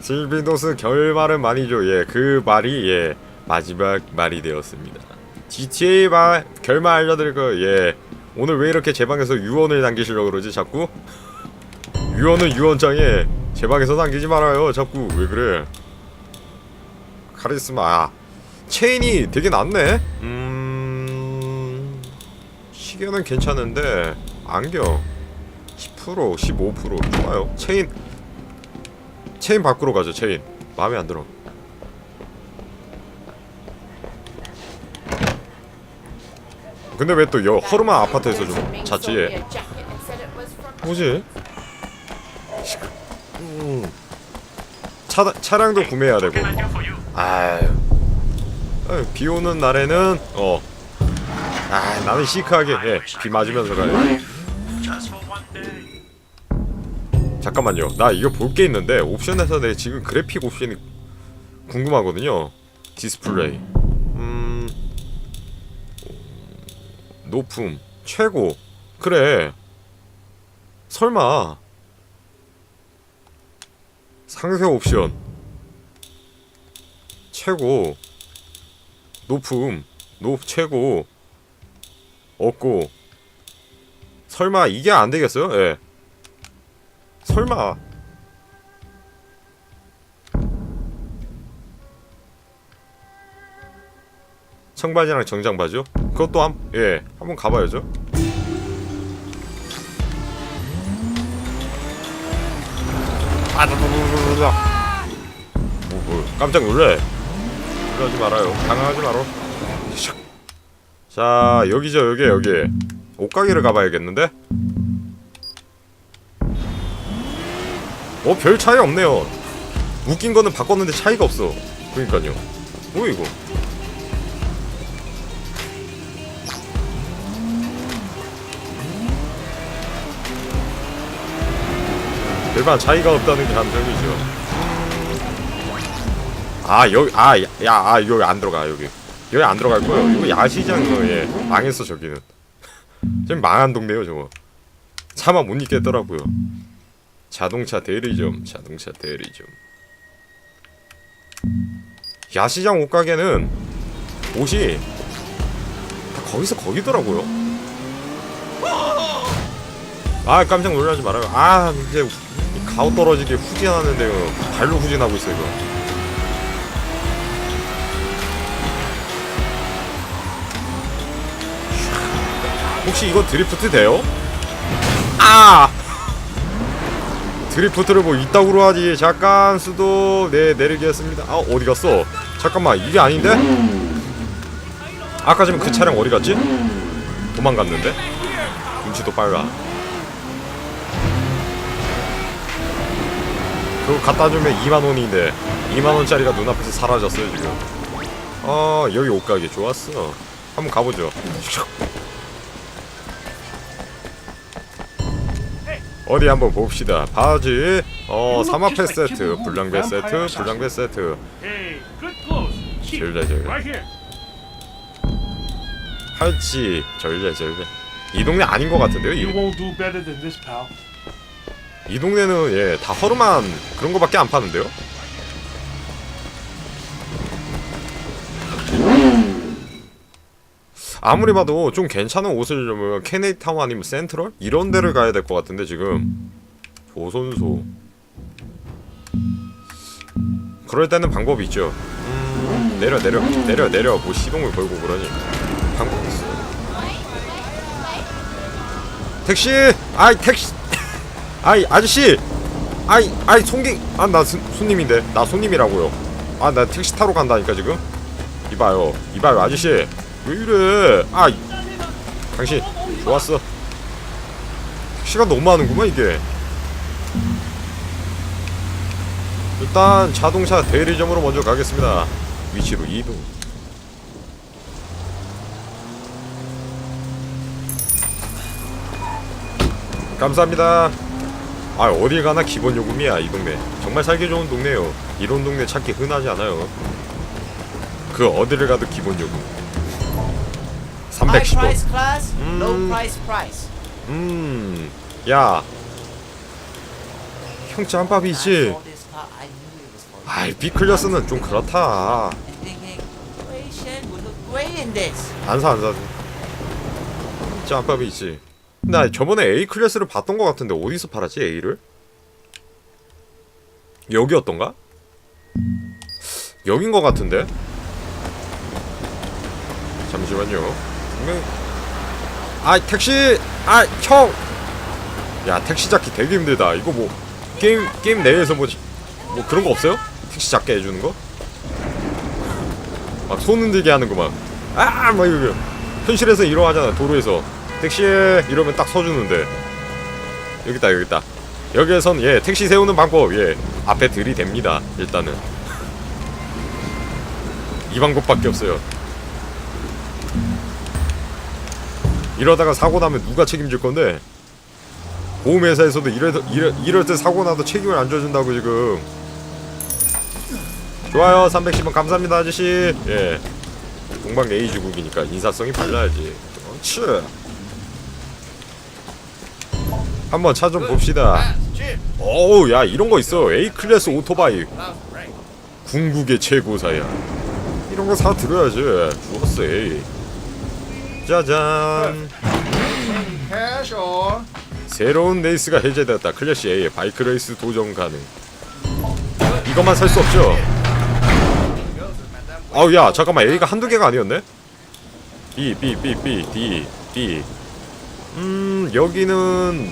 실비도스 결말은 말이죠. 예, 그 말이 예 마지막 말이 되었습니다. GTA 말 결말 알려드릴 거 예. 오늘 왜 이렇게 제 방에서 유언을 남기시려고 그러지 자꾸? 유언은 유언장에 제 방에서 남기지 말아요. 자꾸 왜 그래? 카리스마 아, 체인이 되게 낮네. 음 시계는 괜찮은데 안경 10% 15% 좋아요. 체인 체인 밖으로 가죠. 체인 마음에 안 들어. 근데 왜 또 허름한 아파트에서 좀? 얘? 뭐지? 음. 차 차량도 구매해야 되고. 아유. 비 오는 날에는 어. 아 나는 시크하게 해. 비 맞으면서 가야 잠깐만요. 나 이거 볼 게 있는데 옵션에서 내 지금 그래픽 옵션이 궁금하거든요. 디스플레이. 음. 높음 최고. 그래. 설마 상세 옵션 최고 높음 높 최고 없고 설마 이게 안 되겠어요? 예. 설마 청바지랑 정장바지요? 그것도 한, 예, 한번 가봐야죠. 아, 나, 나, 나, 나. 뭐, 뭐, 깜짝 놀래. 그러지 말아요. 당황하지 말어. 샥. 자, 여기죠, 여기, 여기. 옷가게를 가봐야겠는데? 어, 별 차이 없네요. 웃긴 거는 바꿨는데 차이가 없어. 그러니까요. 뭐 이거? 일반 차이가 없다는 게 감정이죠. 아 여기 아야 아, 여기 안 들어가 여기 여기 안 들어갈 거예요. 이거 야시장이요. 예 망했어 저기는. 지금 망한 동네요 저거. 차마 못 잊겠더라고요. 자동차 대리점 자동차 대리점. 야시장 옷가게는 옷이 다 거기서 거기더라고요. 아 깜짝 놀라지 말아요. 아 이제 가오 떨어지게 후진하는데요. 발로 후진하고 있어 이거. 혹시 이거 드리프트 돼요? 아! 드리프트를 뭐 이따구로 하지. 잠깐 수도 네 내리겠습니다. 아 어디 갔어? 잠깐만 이게 아닌데? 아까 전에 그 차량 어디 갔지? 도망갔는데? 눈치도 빨라. 그거 갖다 주면 2만 원인데 2만 원짜리가 눈앞에서 사라졌어요 지금. 어 여기 옷가게 좋았어. 한번 가보죠 어디 한번 봅시다. 바지 어 삼합회 세트 불량배 세트 불량배 세트. 절대 절대. 팔찌 절대 절대 이 동네 아닌 것 같은데요 이. 이 동네는 예 다 허름한 그런 거밖에 안 파는데요 아무리 봐도 좀 괜찮은 옷을 좀 케네이타운 아니면 센트럴? 이런 데를 가야 될 것 같은데 지금. 조선소 그럴 때는 방법이 있죠. 음, 내려 내려 내려 내려. 뭐 시동을 걸고 그러니. 방법이 있어 택시! 아이 택시! 아이 아저씨! 아이 아이 손님 아나 손님인데. 나 손님이라고요. 아 나 택시 타러 간다니까 지금? 이봐요. 이봐요 아저씨 왜 이래? 아 이- 당신 좋았어. 택시가 너무 많은구만 이게. 일단 자동차 대리점으로 먼저 가겠습니다. 위치로 이동. 감사합니다. 아 어디 가나 기본 요금이야 이 동네. 정말 살기 좋은 동네요. 이런 동네 찾기 흔하지 않아요. 그 어디를 가도 기본 요금 High 310원 price class, low Mm. price price. 음 야 형 짬밥이 I 있지 saw this car, I knew it 아이 비클려스는 좀 그렇다 thinking Wei Shen would look great in this. 안 사 안 사. 짬밥이 있지. 나 저번에 A 클래스를 봤던 것 같은데 어디서 팔았지 A를? 여기였던가? 여긴 것 같은데? 잠시만요. 분명히 아 택시 아 형. 야 택시 잡기 되게 힘들다. 이거 뭐 게임 게임 내에서 뭐, 뭐 그런 거 없어요? 택시 잡게 해주는 거? 막 손 흔들게 하는구만. 아, 막 이거 현실에서 이러 하잖아 도로에서 택시 이러면 딱 서주는데 여기 있다 여기 있다 여기에선 예 택시 세우는 방법 예 앞에 들이댑니다 일단은 이 방법밖에 없어요 이러다가 사고 나면 누가 책임질 건데? 보험회사에서도 이래, 이래, 이럴 때 사고 나도 책임을 안 져준다고 지금. 좋아요. 310원 감사합니다 아저씨. 예. 동방 에이즈국이니까 인사성이 발라야지. 그렇지. 한번 차 좀 봅시다. 어우 야 이런 거 있어. A 클래스 오토바이. 궁극의 최고사야. 이런 거 사 들어야지. 좋았어 에이 짜잔. or 새로운 레이스가 해제되었다. 클래시 A의 바이크 레이스 도전 가능. 이것만 살 수 없죠? 아우 야 잠깐만. A가 한두 개가 아니었네? B B B B D B 음 여기는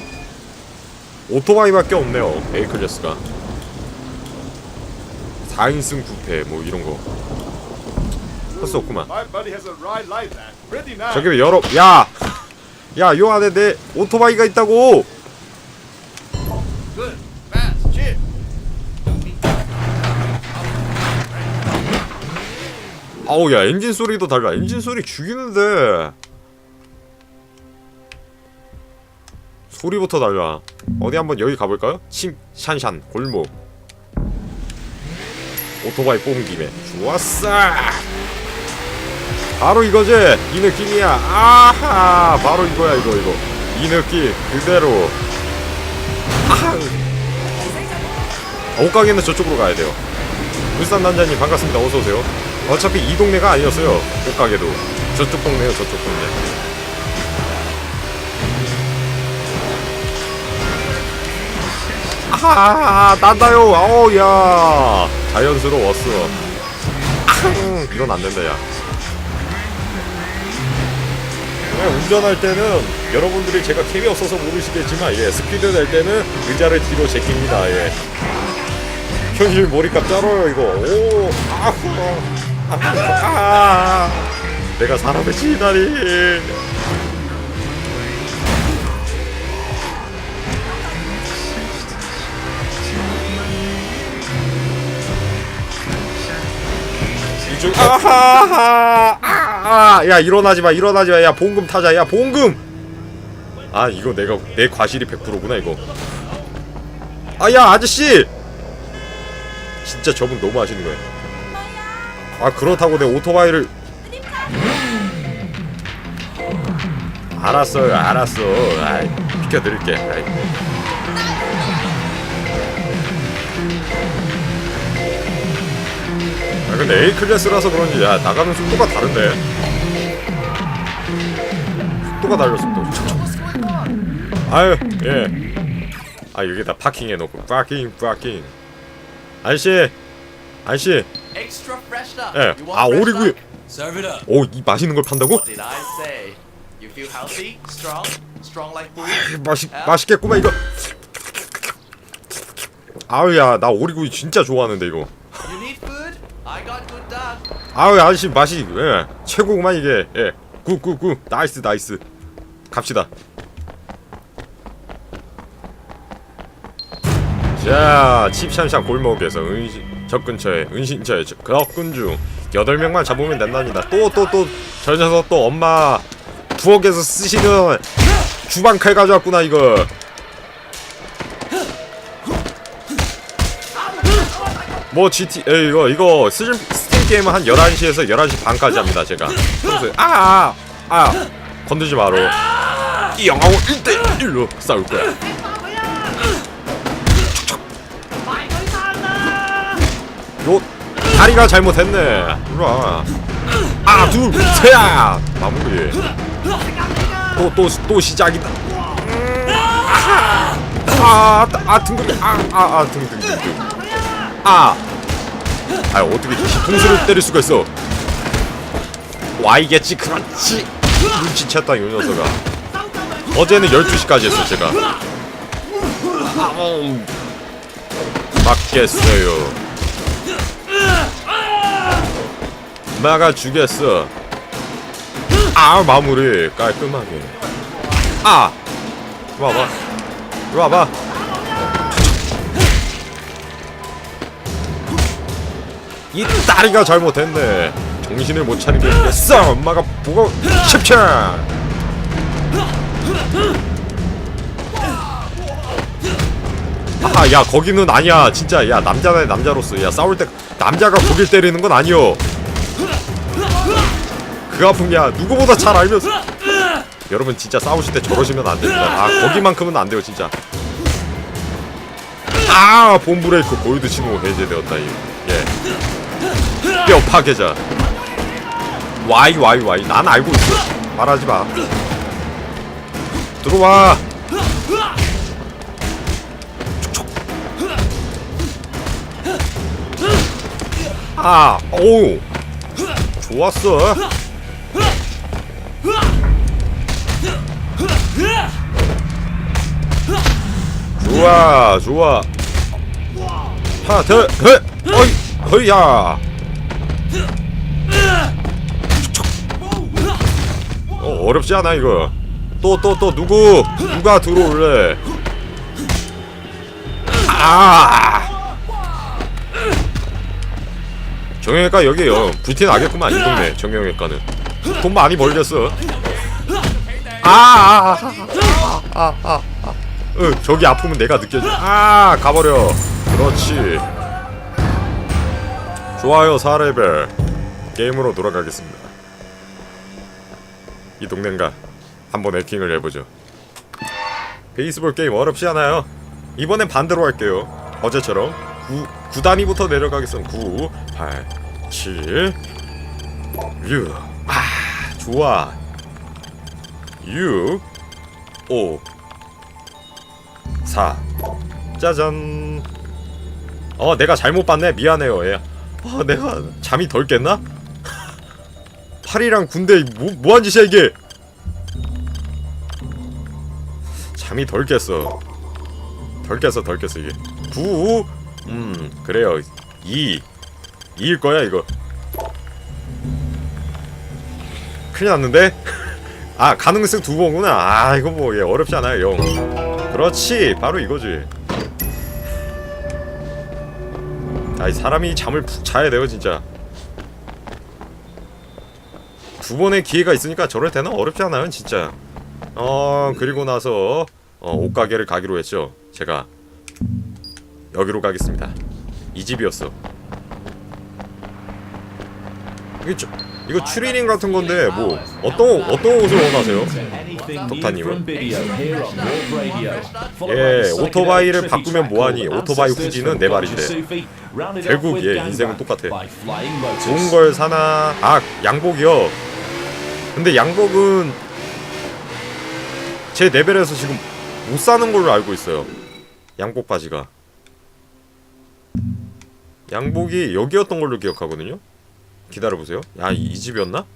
오토바이밖에 없네요. A 클래스가. 4인승 9패 뭐 이런거 할 수 없구만. 저기 왜 열어 야! 야, 요 안에 내 오토바이가 있다고! 아우, 야, 엔진 소리도 달라. 엔진 소리 죽이는데. 소리부터 달라. 어디 한번 여기 가볼까요? 침, 샨샨, 골목. 오토바이 뽑은 김에. 좋았어! 바로 이거지! 이 느낌이야. 아하! 바로 이거야, 이거, 이거. 이 느낌, 그대로. 옷가게는 저쪽으로 가야 돼요. 울산 남자님 반갑습니다. 어서 오세요. 어차피 이 동네가 아니었어요. 옷가게도 저쪽 동네요. 저쪽 동네. 아하 난다요. 아우야 자연스러웠어. 이건 안 된다 야. 그냥 운전할 때는 여러분들이 제가 캠이 없어서 모르시겠지만 예 스피드 낼 때는 의자를 뒤로 제낍니다 예. 현실 몰입감 쩔어요 이거. 오 아후 아, 아, 내가 사람을 치다니 이쪽 아하하! 아, 야 일어나지 마 일어나지 마 야 봉금 타자 야 봉금 아 이거 내가 내 과실이 100%구나 이거 아 야 아저씨 진짜 저분 너무 하시는 거예요. 아 그렇다고 내 오토바이를 알았어요, 알았어. 아이, 비켜드릴게. 아이. 근데 A 클래스라서 그런지 야 나가는 속도가 다른데. 속도가 속도. 아유 예. 아 여기다 파킹해 놓고 파킹 파킹. 아저씨 아저씨 Extra freshed up. 예. You want 아 fresh 오리구이 up? Serve it up. 오이 맛있는 걸 판다고? Bull. 맛있 맛있겠구만 이거 아우야 나 오리구이 진짜 좋아하는데 이거 아우 아저씨 맛이 예 최고구만 이게. 예 굿굿굿 나이스 나이스. 갑시다. 자 칩샴샴 골목에서 은신 적 근처에 은신처에 접근 중 8명만 잡으면 된답니다. 또 또 또 저 녀석 또 엄마 부엌에서 쓰시는 주방 칼 가져왔구나 이거 뭐 GT 에 이거 이거 스팀 스팀 게임은 한 11시에서 11시 반까지 합니다 제가. 평소에. 아아 아 아, 아, 건들지 마라 이 영하고 1대 1로 싸울 거야. 요 다리가 잘못했네. 일로와. 아둘 셋야 마무리. 또 또 또 시작이다. 아아 등급이 아아아 등등 등등 아. 아 어떻게 뒤통수를 때릴 수가 있어? Y겠지 그렇지. 눈치챘다 이 녀석아. 어제는 12시까지 했어 제가. 맞겠어요. 막아주겠어. 아 마무리. 깔끔하게. 아. 와봐. 와봐 이 다리가 잘못했네. 정신을 못 차리게 했어. 엄마가 보고 싶지. 아하 야 거기는 아니야. 진짜 야 남자네 남자로서. 야 싸울 때 남자가 고길 때리는 건 아니요 그 아픔 야 누구보다 잘 알면서. 여러분 진짜 싸우실 때 저러시면 안 됩니다. 아 거기만큼은 안 돼요 진짜. 아 봄브레이크 골드 신호 해제되었다 예 뼈 파괴자. 와이 와이 와이. 난 알고 있어. 말하지 마. 들어와. 아, 오, 좋았어. 좋아, 좋아. 하나 더, 더, 어이, 허이야. 어, 어렵지 않아 이거. 또, 또, 또 누구, 누가 들어올래? 아. 정형외과 여기요. 불티 나겠구만 이 동네 정형외과는. 돈 많이 벌겠어. 아아아아아 응 저기 아프면 내가 느껴져 아 가버려. 그렇지. 좋아요 4레벨. 게임으로 돌아가겠습니다 이 동네인가? 한번 해킹을 해보죠. 베이스볼 게임 어렵지 않아요. 이번엔 반대로 할게요. 어제처럼 9, 9 단위부터 내려가겠습니다. 9, 8, 7, 6 아, 좋아. 6, 5, 4 짜잔. 어 내가 잘못 봤네. 미안해요. 얘. 어 내가 잠이 덜 깼나? 팔이랑 군대 뭐, 뭐한 짓이야 이게? 잠이 덜 깼어. 덜 깼어 덜 깼어 이게. 9 음 그래요. 2 2일 거야 이거. 큰일 났는데? 아 가능성 두 번구나. 아 이거 뭐 예, 어렵지 않아요 영. 그렇지 바로 이거지. 아이 사람이 잠을 푹 자야 돼요 진짜 두 번의 기회가 있으니까 저럴 때는 어렵지 않아요 진짜 어 그리고 나서 어, 옷가게를 가기로 했죠 제가 여기로 가겠습니다 이 집이었어 이게 저, 이거 추리닝 같은 건데 뭐 어떤 어떤 옷을 원하세요? 덕타님은? 예, 오토바이를 바꾸면 뭐하니? 오토바이 후지는 네 발인데. 결국 예, 인생은 똑같아. 좋은 걸 사나? 아 양복이요. 근데 양복은 제 레벨에서 지금 못 사는 걸로 알고 있어요. 양복 바지가. 양복이 여기였던 걸로 기억하거든요. 기다려보세요. 야, 이, 이 집이었나?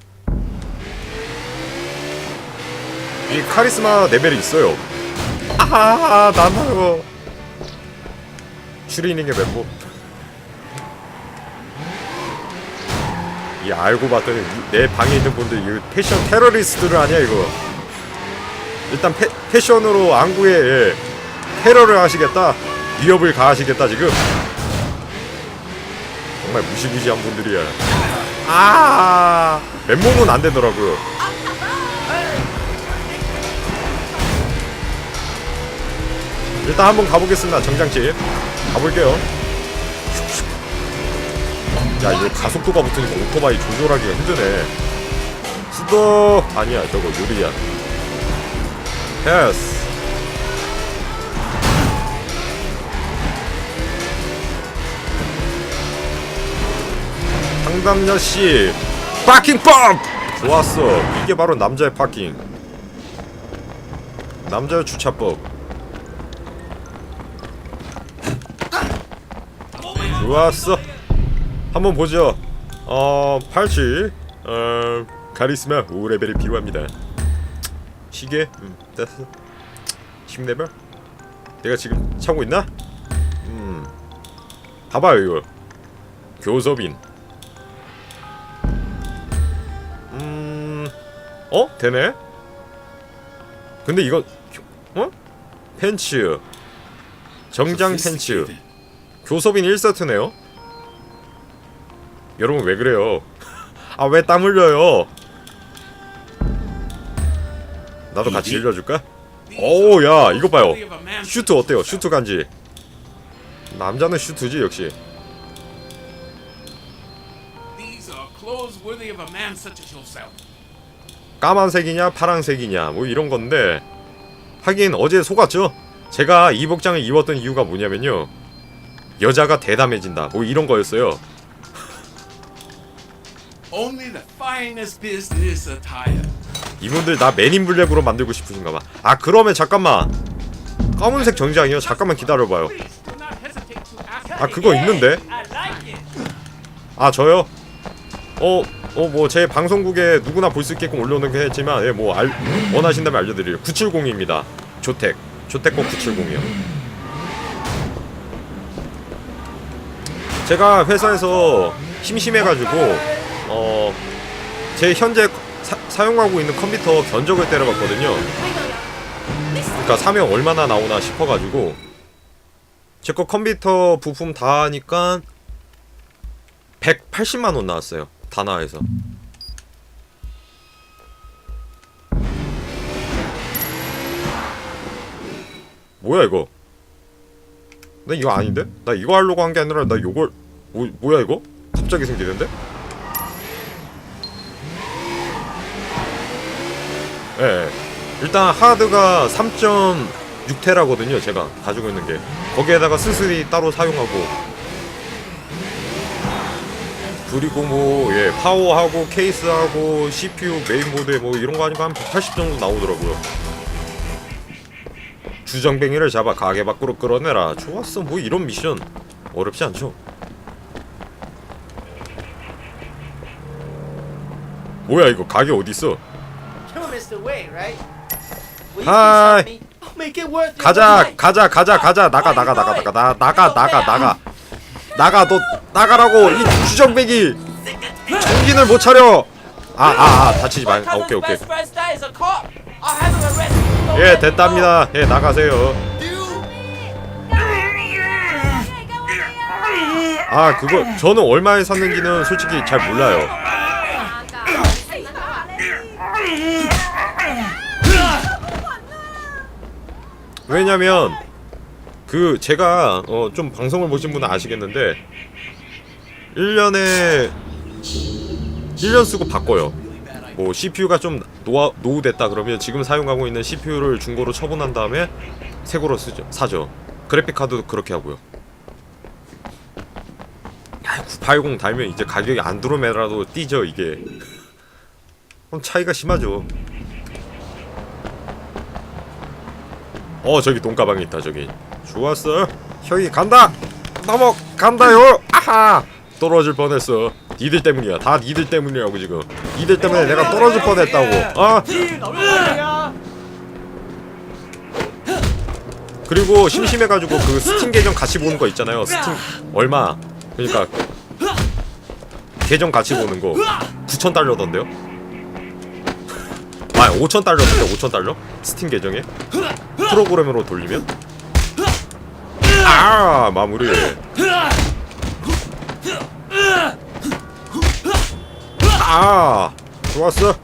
이 카리스마 레벨이 있어요. 아하, 나나요. 슈리닝의 멤버. 이 알고 봤더니 이- 내 방에 있는 분들 이 패션 테러리스트들 아니야 이거. 일단 패, 패션으로 안구에 예, 테러를 하시겠다, 위협을 가하시겠다 지금. 정말 무시무시한 분들이야. 아, 맨몸은 안 되더라고요. 일단 한번 가보겠습니다. 정장집 가볼게요. 야 이거 가속도가 붙으니까 오토바이 조절하기가 힘드네. 수도 아니야 저거 유리야. 패스. 상담녀 씨 파킹법 좋았어 이게 바로 남자의 파킹 남자의 주차법 좋았어 한번 보죠. 어 80, 어 카리스마 5레벨이 필요합니다. 시계? 음 됐어 10레벨 내가 지금 차고 있나? 음. 봐봐요 이거. 교섭인. 음 어? 되네? 근데 이거 교- 어? 팬츠. 정장 팬츠. 교섭인 1세트네요 여러분 왜 그래요? 아 왜 땀 흘려요? 나도 같이 흘려줄까? 오, 야, 이거 봐요. 슈트 어때요? 슈트 간지. 남자는 슈트지 역시. 까만색이냐 파란색이냐 뭐 이런 건데. 하긴 어제 속았죠? 제가 이 복장을 입었던 이유가 뭐냐면요. 여자가 대담해진다 뭐 이런 거였어요 Only the finest business attire. 이분들 나 맨인 블랙으로 만들고 싶으신가 봐 아 그러면 잠깐만. 검은색 정장이요? 잠깐만 to ask. 아 그거 있는데? 아 저요? 어, 어 뭐 제 방송국에 누구나 볼 수 있게끔 올려놓긴 했지만 예, 뭐 알, 원하신다면 알려드려요. 970입니다. 조택 조택법 970이요. 제가 회사에서 심심해가지고 어 제 현재 사, 사용하고 있는 컴퓨터 견적을 때려봤거든요 그러니까 사면 얼마나 나오나 싶어가지고 제 거 컴퓨터 부품 다 하니까 180만 원 나왔어요. 다나에서. 뭐야 이거? 나 이거 아닌데? 나 이거 하려고 한 게 아니라 나 요걸 뭐, 뭐야 이거? 갑자기 생기는데? 예. 예. 일단 하드가 3.6테라거든요. 제가 가지고 있는 게. 거기에다가 스스리 따로 사용하고 그리고 뭐 예, 파워하고 케이스하고 CPU 메인보드에 뭐 이런 거 하니까 한 180 정도 나오더라고요. 주정뱅이를 잡아 가게 밖으로 끌어내라. 좋았어. 뭐 이런 미션 어렵지 않죠? 뭐야 이거 가게 어디 있어? Wei, right? Will you please help me? I'll make it worth your 가자 time. 가자 가자 가자 나가 나가 나가 나가 나 나가 나가 나가 나가 너 나가라고 이 주정뱅이 정신을 못 차려 아 아 아 다치지 마 아, 오케이 오케이 예 됐답니다 예 나가세요 아 그거 저는 얼마에 샀는지는 솔직히 잘 몰라요 왜냐면 그 제가 어 좀 방송을 보신 분은 아시겠는데 1년에 1년 쓰고 바꿔요. 뭐 CPU가 좀 노아, 노후됐다 그러면 지금 사용하고 있는 CPU를 중고로 처분한 다음에 새 거로 쓰죠. 사죠. 그래픽 카드도 그렇게 하고요. 야, 980 달면 이제 가격이 안드로메다라도 뛰죠, 이게. 그럼 차이가 심하죠. 어, 저기 돈가방이 있다, 저기. 좋았어. 형이 간다. 넘어간다요. 아하. 떨어질 뻔했어. 니들 때문이야. 다 니들 때문이라고 지금. 니들 때문에 내가 떨어질 뻔했다고. 어? 그리고 심심해가지고 그 스팀 계정 같이 보는 거 있잖아요. 스팀 얼마? 그러니까 계정 같이 보는 거 9천 달러던데요? 아 5천 달러던데 5천 달러? 스팀 계정에 프로그램으로 돌리면? 아 마무리. 아 좋았어.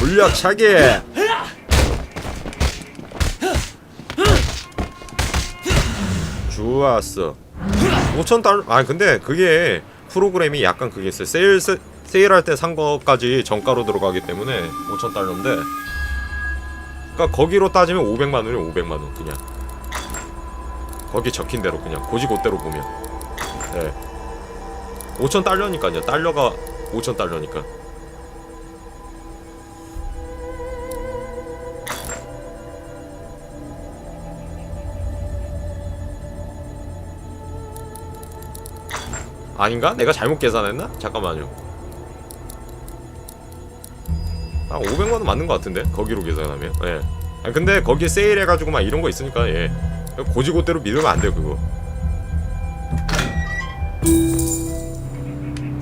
물려차기. 좋았어. 5천 달러. 아 근데 그게 프로그램이 약간 그게 있어요. 세일 세, 세일할 때 산 거까지 정가로 들어가기 때문에 5천 달러인데. 그러니까 거기로 따지면 500만 원이면 500만 원 그냥. 거기 적힌 대로 그냥 고지고대로 보면. 네. 5천 달러니까요 달러가 5천 달러니까 아닌가? 내가 잘못 계산했나? 잠깐만요 아 500만원 맞는 것 같은데? 거기로 계산하면? 예. 아 근데 거기에 세일해가지고 막 이런 거 있으니까 예. 고지고대로 믿으면 안 돼요 그거.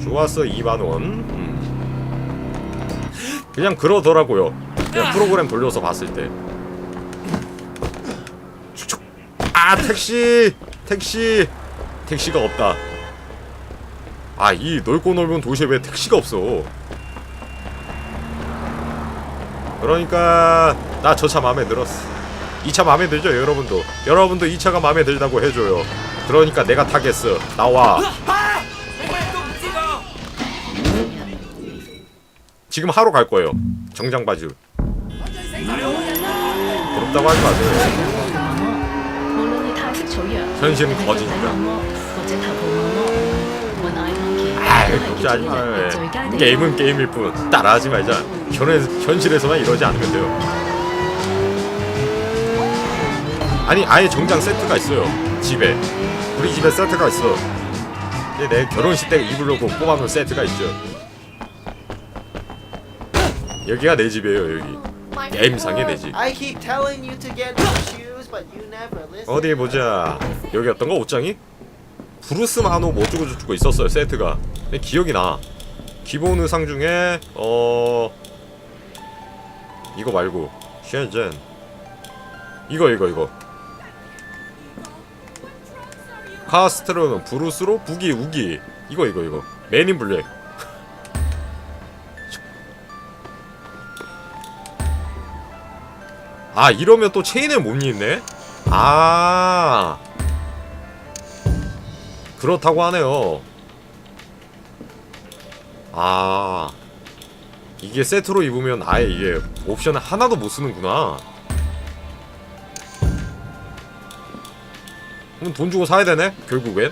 좋았어 2만원. 음. 그냥 그러더라고요. 그냥 프로그램 돌려서 봤을 때. 아 택시! 택시! 택시가 없다. 아 이 넓고 넓은 도시에 왜 택시가 없어 그러니까 나 저 차 마음에 들었어. 이 차 마음에 들죠 여러분도? 여러분도 이 차가 마음에 들다고 해줘요. 그러니까 내가 타겠어. 나와. 지금 하러 갈 거예요. 정장 바지. 부럽다고 하지 마세요. 현실은 거짓이다. 아이 걱정하지 마요. 게임은 게임일 뿐 따라하지 말자. 현에, 현실에서만 이러지 않으면 돼요. 아니 아예 정장 세트가 있어요. 집에 우리 집에 세트가 있어. 근데 내 결혼식 때 입으려고 뽑아놓은 세트가 있죠. 여기가 내 집이에요 여기. 게임상의 내 집. 어디 보자. 여기였던 거 옷장이? 브루스 마노 뭐 어쩌고 저쩌고 있었어요 세트가. 기억이 나. 기본 의상 중에 어 이거 말고 쉐젠. 이거 이거 이거. 카스트로는 브루스로 부기 우기. 이거 이거 이거. 맨인 블랙. 아 이러면 또 체인을 못 입네? 아 그렇다고 하네요. 아 이게 세트로 입으면 아예 이게 옵션을 하나도 못 쓰는구나. 그럼 돈 주고 사야 되네 결국엔